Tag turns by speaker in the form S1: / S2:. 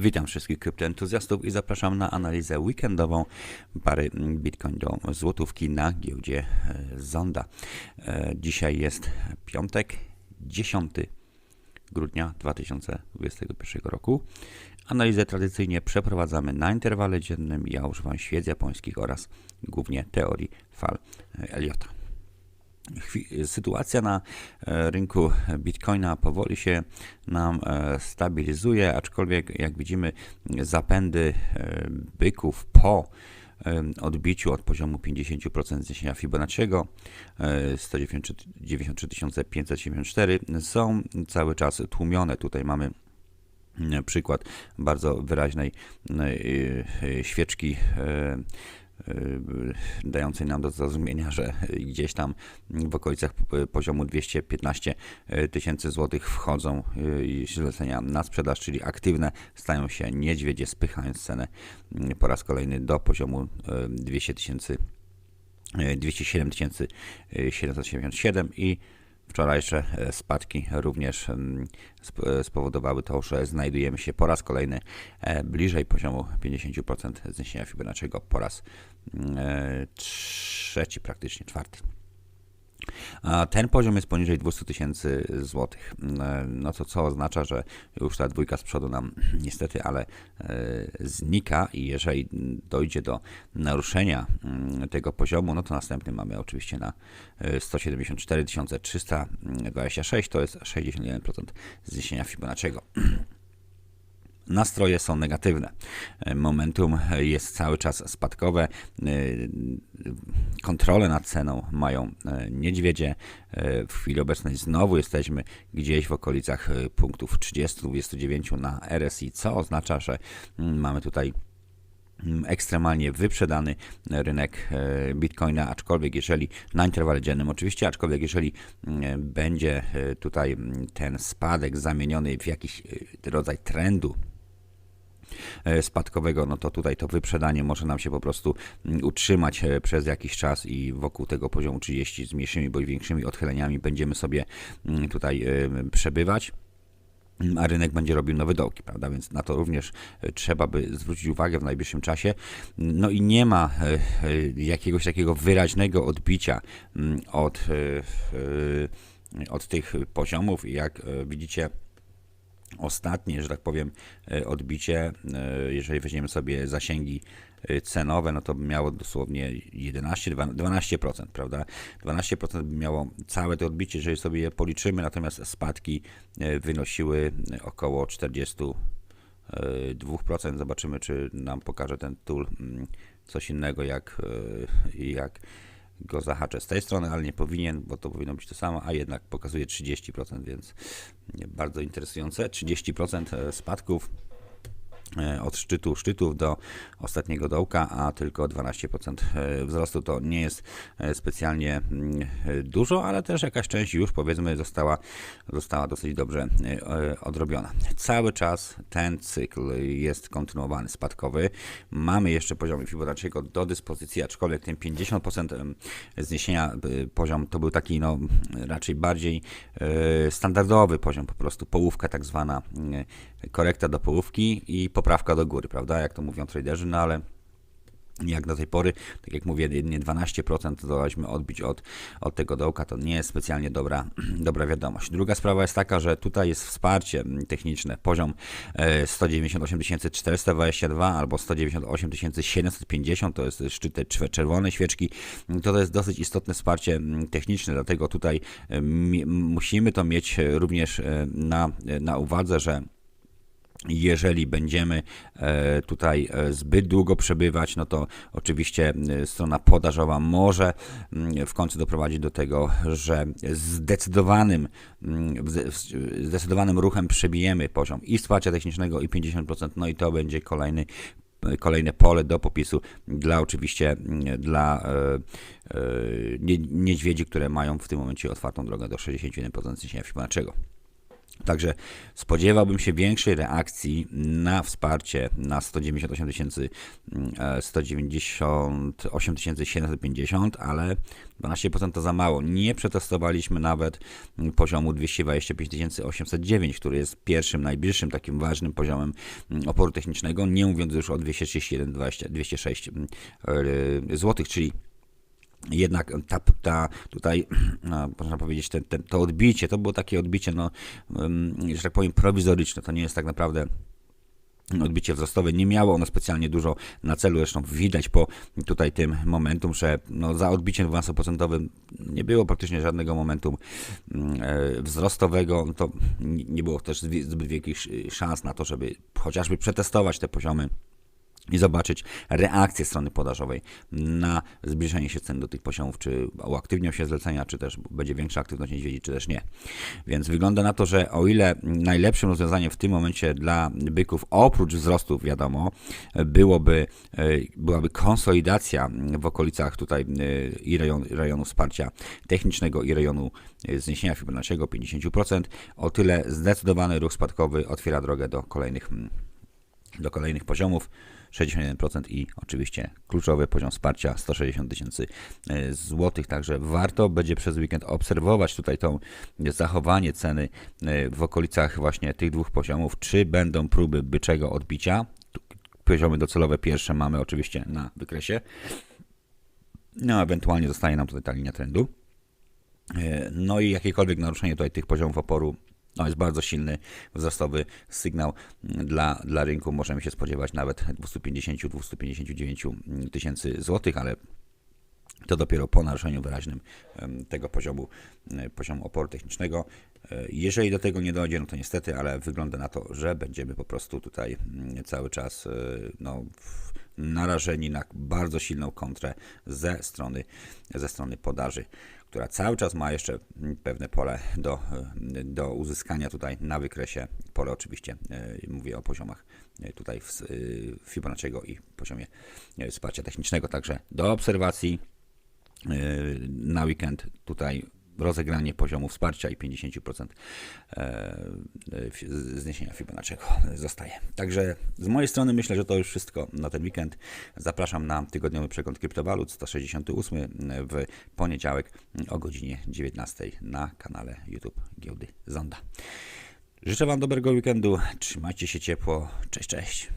S1: Witam wszystkich kryptoentuzjastów i zapraszam na analizę weekendową pary Bitcoin do złotówki na giełdzie e, Zonda. E, Dzisiaj jest piątek, 10 grudnia 2021 roku. Analizę tradycyjnie przeprowadzamy na interwale dziennym. Ja używam świec japońskich oraz głównie teorii fal e, Eliota. Sytuacja na e, rynku Bitcoina powoli się nam e, stabilizuje, aczkolwiek jak widzimy zapędy e, byków po odbiciu od poziomu 50% zniesienia Fibonacciego e, 193 574 są cały czas tłumione. Tutaj mamy mm, przykład bardzo wyraźnej świeczki dającej nam do zrozumienia, że gdzieś tam w okolicach poziomu 215 tysięcy złotych wchodzą y, zlecenia na sprzedaż, czyli aktywne stają się niedźwiedzie, spychając cenę y, po raz kolejny do poziomu y, 200 tysięcy y, 207 777 i wczorajsze e, spadki również mm, e, spowodowały to, że znajdujemy się po raz kolejny e, bliżej poziomu 50% zniesienia Fibonacciego po raz mm, trzeci, praktycznie czwarty. Ten poziom jest poniżej 200 tysięcy złotych. E, No to co oznacza, że już ta dwójka z przodu nam niestety, ale e, znika i jeżeli dojdzie do naruszenia mm, tego poziomu, no to następny mamy oczywiście na e, 174 326, to jest 61% zniesienia Fibonacciego. Nastroje są negatywne. E, Momentum jest cały czas spadkowe. E, Kontrolę nad ceną mają e, niedźwiedzie. W chwili obecnej znowu jesteśmy gdzieś w okolicach punktów 30-29 na RSI, co oznacza, że mm, mamy tutaj mm, ekstremalnie wyprzedany rynek Bitcoina, aczkolwiek jeżeli na interwale dziennym oczywiście, aczkolwiek jeżeli mm, będzie tutaj ten spadek zamieniony w jakiś rodzaj trendu spadkowego, no to tutaj to wyprzedanie może nam się po prostu mm, utrzymać e, przez jakiś czas i wokół tego poziomu 30 z mniejszymi bądź większymi odchyleniami będziemy sobie mm, tutaj e, przebywać a rynek będzie robił nowe dołki, prawda? Więc na to również e, trzeba by zwrócić uwagę w najbliższym czasie. No i nie ma e, e, jakiegoś takiego wyraźnego odbicia mm, od, e, e, od tych poziomów jak e, widzicie, ostatnie, że tak powiem, e, odbicie, e, jeżeli weźmiemy sobie zasięgi e, cenowe, no to miało dosłownie 11, 12%, prawda? 12% by miało całe to odbicie, jeżeli sobie je policzymy, natomiast spadki wynosiły około 42%. Zobaczymy, czy nam pokaże ten tool mm, coś innego, jak, jak go zahaczę z tej strony, ale nie powinien, bo to powinno być to samo, a jednak pokazuje 30%, więc bardzo interesujące. 30% spadków e, od szczytu szczytów do ostatniego dołka, a tylko 12% e, wzrostu to nie jest e, specjalnie mm, e, dużo, ale też jakaś część już powiedzmy została, została dosyć dobrze e, e, odrobiona. Cały czas ten cykl jest kontynuowany spadkowy. Mamy jeszcze poziomy Fibonacciego do dyspozycji, aczkolwiek ten 50% em, zniesienia e, poziom to był taki no raczej bardziej e, standardowy poziom, po prostu połówka tak zwana, e, korekta do połówki i poprawka do góry, prawda, jak to mówią traderzy, no ale jak do tej pory, tak jak mówię, jedynie 12% zdołaliśmy odbić od, od tego dołka, to nie jest specjalnie dobra, dobra wiadomość. Druga sprawa jest taka, że tutaj jest wsparcie techniczne, poziom e, 198 422 albo 198 750, to jest szczyt tej czwe- czerwonej świeczki, to, to jest dosyć istotne wsparcie techniczne, dlatego tutaj e, musimy to mieć e, również e, na, na uwadze, że jeżeli będziemy e, tutaj e, zbyt długo przebywać, no to oczywiście e, strona podażowa może mm, w końcu doprowadzić do tego, że zdecydowanym, mm, zdecydowanym ruchem przebijemy poziom i wsparcia technicznego i 50%, no i to będzie kolejny kolejne pole do popisu dla oczywiście mm, dla nie- niedźwiedzi, które mają w tym momencie otwartą drogę do 61% zniesienia Fibonacciego. Także spodziewałbym się większej reakcji na wsparcie na 198 tysięcy, mm, e, 198 750, ale 12% to za mało. Nie przetestowaliśmy nawet mm, poziomu 225 809, który jest pierwszym, najbliższym takim ważnym poziomem mm, oporu technicznego, nie mówiąc już o 231 20, 206 zł, czyli jednak ta, ta tutaj, no, można powiedzieć, to odbicie, to było takie odbicie, no, że tak powiem, prowizoryczne. To nie jest tak naprawdę odbicie wzrostowe. Nie miało ono specjalnie dużo na celu, zresztą widać po tutaj tym momentum, że no, za odbiciem 12% nie było praktycznie żadnego momentum mm, e, wzrostowego. To nie było też zbyt wielkich sz- szans na to, żeby chociażby przetestować te poziomy i zobaczyć reakcję strony podażowej na zbliżenie się cen do tych poziomów, czy uaktywnią się zlecenia, czy też będzie większa aktywność niedźwiedzi, czy też nie. Więc wygląda na to, że o ile najlepszym rozwiązaniem w tym momencie dla byków, oprócz wzrostów, wiadomo, byłoby, e, byłaby konsolidacja w okolicach tutaj e, i rejonu, rejonu wsparcia technicznego i rejonu e, zniesienia Fibonacciego 50%, o tyle zdecydowany ruch spadkowy otwiera drogę do kolejnych do kolejnych poziomów 61% i oczywiście kluczowy poziom wsparcia 160 tysięcy e, złotych. Także warto będzie przez weekend obserwować tutaj tą zachowanie ceny e, w okolicach właśnie tych dwóch poziomów. Czy będą próby byczego odbicia? Poziomy docelowe pierwsze mamy oczywiście na wykresie. No, ewentualnie zostaje nam tutaj ta linia trendu. E, No i jakiekolwiek naruszenie tutaj tych poziomów oporu no jest bardzo silny wzrostowy sygnał mm, dla, dla rynku. Możemy się spodziewać nawet 250-259 tysięcy złotych, ale to dopiero po naruszeniu wyraźnym tego poziomu, e, poziomu oporu technicznego. E, Jeżeli do tego nie dojdzie, no to niestety, ale wygląda na to, że będziemy po prostu tutaj mm, cały czas e, no, narażeni na bardzo silną kontrę ze strony, ze strony podaży, która cały czas ma jeszcze mm, pewne pole do, e, do uzyskania tutaj na wykresie. Pole oczywiście, e, mówię o poziomach e, tutaj w, Fibonacciego i poziomie wsparcia technicznego, także do obserwacji na weekend tutaj rozegranie poziomu wsparcia i 50% e, e, zniesienia Fibonacciego zostaje. Także z mojej strony myślę, że to już wszystko na ten weekend. Zapraszam na tygodniowy przegląd kryptowalut 168 w poniedziałek o godzinie 19 na kanale YouTube Giełdy Zonda. Życzę Wam dobrego weekendu, trzymajcie się ciepło, cześć, cześć.